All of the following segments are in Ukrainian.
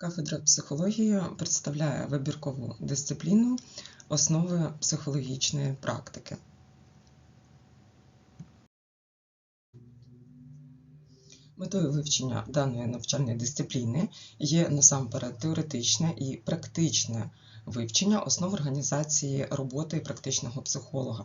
Кафедра психології представляє вибіркову дисципліну основи психологічної практики. Метою вивчення даної навчальної дисципліни є насамперед теоретичне і практичне вивчення основ організації роботи практичного психолога,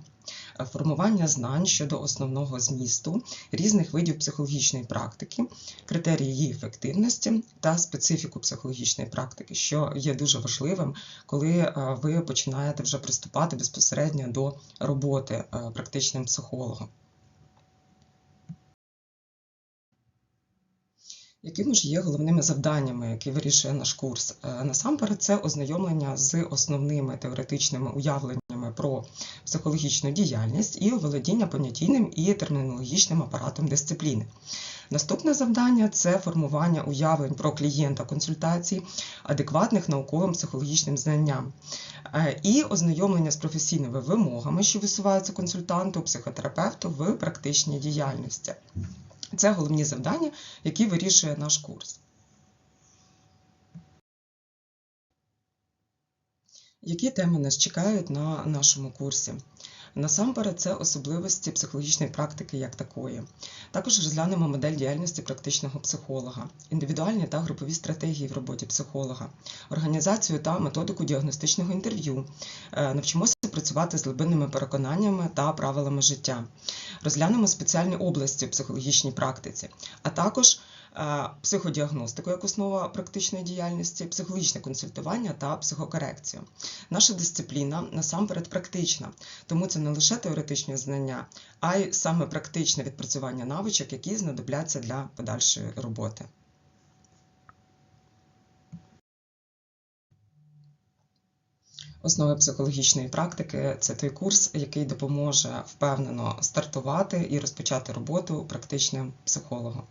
формування знань щодо основного змісту різних видів психологічної практики, критерії її ефективності та специфіку психологічної практики, що є дуже важливим, коли е, ви починаєте вже приступати безпосередньо до роботи е, практичним психологом. Якими ж є головними завданнями, які вирішує наш курс? Е, Насамперед, це ознайомлення з основними теоретичними уявленнями про психологічну діяльність і оволодіння понятійним і термінологічним апаратом дисципліни. Наступне завдання це формування уявлень про клієнта консультацій, адекватних науковим психологічним знанням, Е, і ознайомлення з професійними вимогами, що висуваються консультанту, психотерапевту в практичній діяльності. Це головні завдання, які вирішує наш курс. Які теми нас чекають на нашому курсі? Насамперед, це особливості психологічної практики як такої. Також розглянемо модель діяльності практичного психолога, індивідуальні та групові стратегії в роботі психолога, організацію та методику діагностичного інтерв'ю. Е, Навчимося працювати з глибинними переконаннями та правилами життя. Розглянемо спеціальні області в психологічній практиці, а також е, психодіагностику як основа практичної діяльності, психологічне консультування та психокорекцію. Наша дисципліна насамперед практична, тому це не лише теоретичні знання, а й саме практичне відпрацювання навичок, які знадобляться для подальшої роботи. Основи психологічної практики це той курс, який допоможе впевнено стартувати і розпочати роботу практичним психологом.